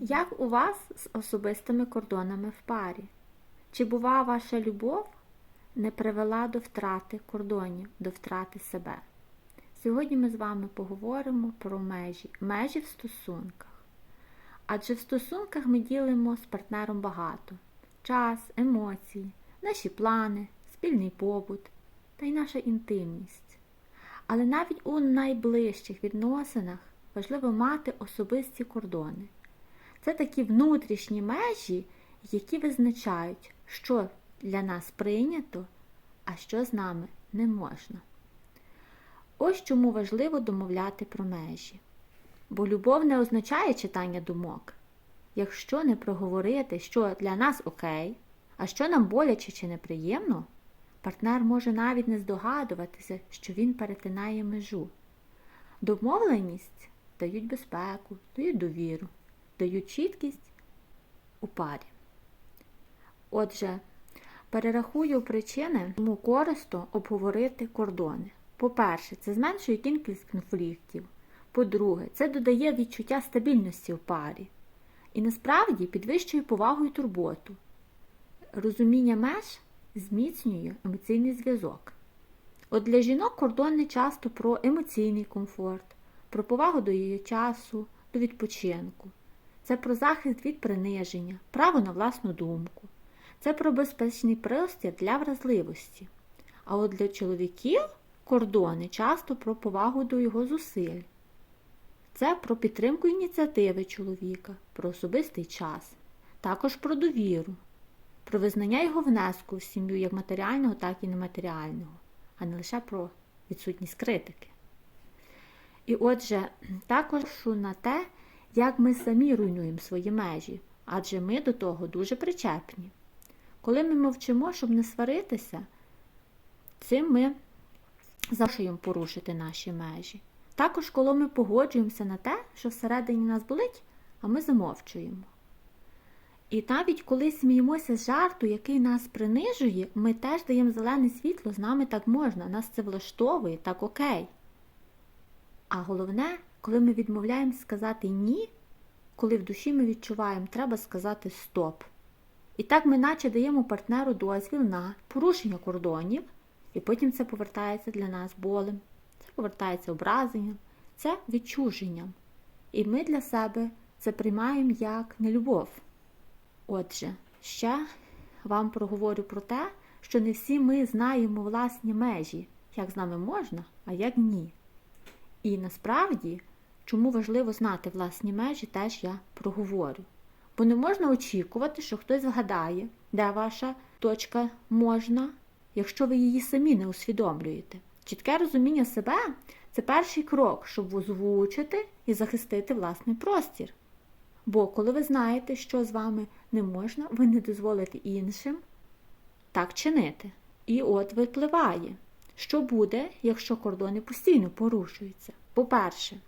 Як у вас з особистими кордонами в парі? Чи бува ваша любов не привела до втрати кордонів, до втрати себе? Сьогодні ми з вами поговоримо про межі, межі в стосунках. Адже в стосунках ми ділимо з партнером багато: час, емоції, наші плани, спільний побут та й наша інтимність. Але навіть у найближчих відносинах важливо мати особисті кордони. Це такі внутрішні межі, які визначають, що для нас прийнято, а що з нами не можна. Ось чому важливо домовляти про межі. Бо любов не означає читання думок. Якщо не проговорити, що для нас окей, а що нам боляче чи неприємно, партнер може навіть не здогадуватися, що він перетинає межу. Домовленість дають безпеку, дають довіру, дають чіткість у парі. Отже, перерахую причини, тому корисно обговорити кордони. По-перше, це зменшує кількість конфліктів. По-друге, це додає відчуття стабільності в парі. І насправді підвищує повагу і турботу. Розуміння меж зміцнює емоційний зв'язок. От для жінок кордони часто про емоційний комфорт, про повагу до її часу, до відпочинку. Це про захист від приниження, право на власну думку. Це про безпечний простір для вразливості. А от для чоловіків кордони часто про повагу до його зусиль. Це про підтримку ініціативи чоловіка, про особистий час, також про довіру, про визнання його внеску в сім'ю як матеріального, так і нематеріального, а не лише про відсутність критики. І отже, також на те, як ми самі руйнуємо свої межі, адже ми до того дуже причепні. Коли ми мовчимо, щоб не сваритися, цим ми запрошуємо порушити наші межі. Також, коли ми погоджуємося на те, що всередині нас болить, а ми замовчуємо. І навіть коли сміємося з жарту, який нас принижує, ми теж даємо зелене світло, з нами так можна, нас це влаштовує, так окей. А головне, коли ми відмовляємось сказати ні, коли в душі ми відчуваємо, треба сказати стоп. І так ми наче даємо партнеру дозвіл на порушення кордонів, і потім це повертається для нас болем, це повертається образенням, це відчуженням. І ми для себе це приймаємо як нелюбов. Отже, ще вам проговорю про те, що не всі ми знаємо власні межі, як з нами можна, а як ні. І насправді, чому важливо знати власні межі, теж я проговорю. Бо не можна очікувати, що хтось згадає, де ваша точка можна, якщо ви її самі не усвідомлюєте. Чітке розуміння себе це перший крок, щоб озвучити і захистити власний простір. Бо коли ви знаєте, що з вами не можна, ви не дозволите іншим так чинити. І от випливає, що буде, якщо кордони постійно порушуються. По-перше,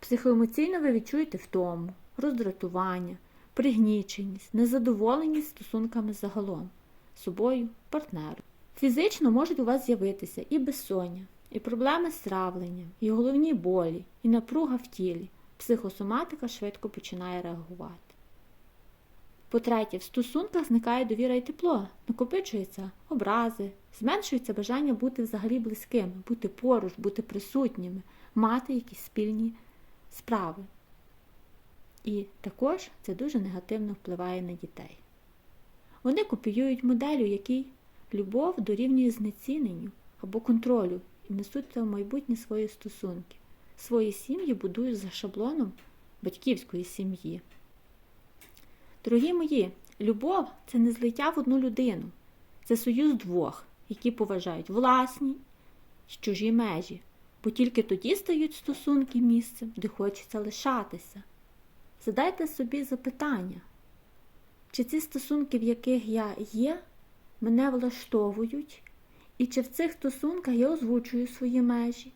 психоемоційно ви відчуєте втому, роздратування, пригніченість, незадоволеність стосунками загалом, собою, партнером. Фізично можуть у вас з'явитися і безсоння, і проблеми з травленням, і головні болі, і напруга в тілі. Психосоматика швидко починає реагувати. По-третє, в стосунках зникає довіра і тепло, накопичуються образи, зменшується бажання бути взагалі близькими, бути поруч, бути присутніми, мати якісь спільні справи. І також це дуже негативно впливає на дітей. Вони копіюють модель, у якій любов дорівнює знеціненню або контролю і несуть в майбутнє свої стосунки. Свої сім'ї будують за шаблоном батьківської сім'ї. Дорогі мої, любов це не злиття в одну людину, це союз двох, які поважають власні чужі межі, бо тільки тоді стають стосунки місцем, де хочеться лишатися. Задайте собі запитання, чи ці стосунки, в яких я є, мене влаштовують, і чи в цих стосунках я озвучую свої межі?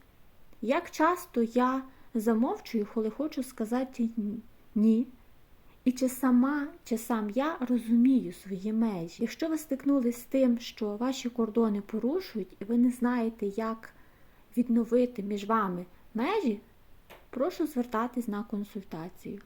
Як часто я замовчую, коли хочу сказати ні? І чи сама, чи сам я розумію свої межі? Якщо ви стикнулися з тим, що ваші кордони порушують, і ви не знаєте, як відновити між вами межі, прошу звертатись на консультацію.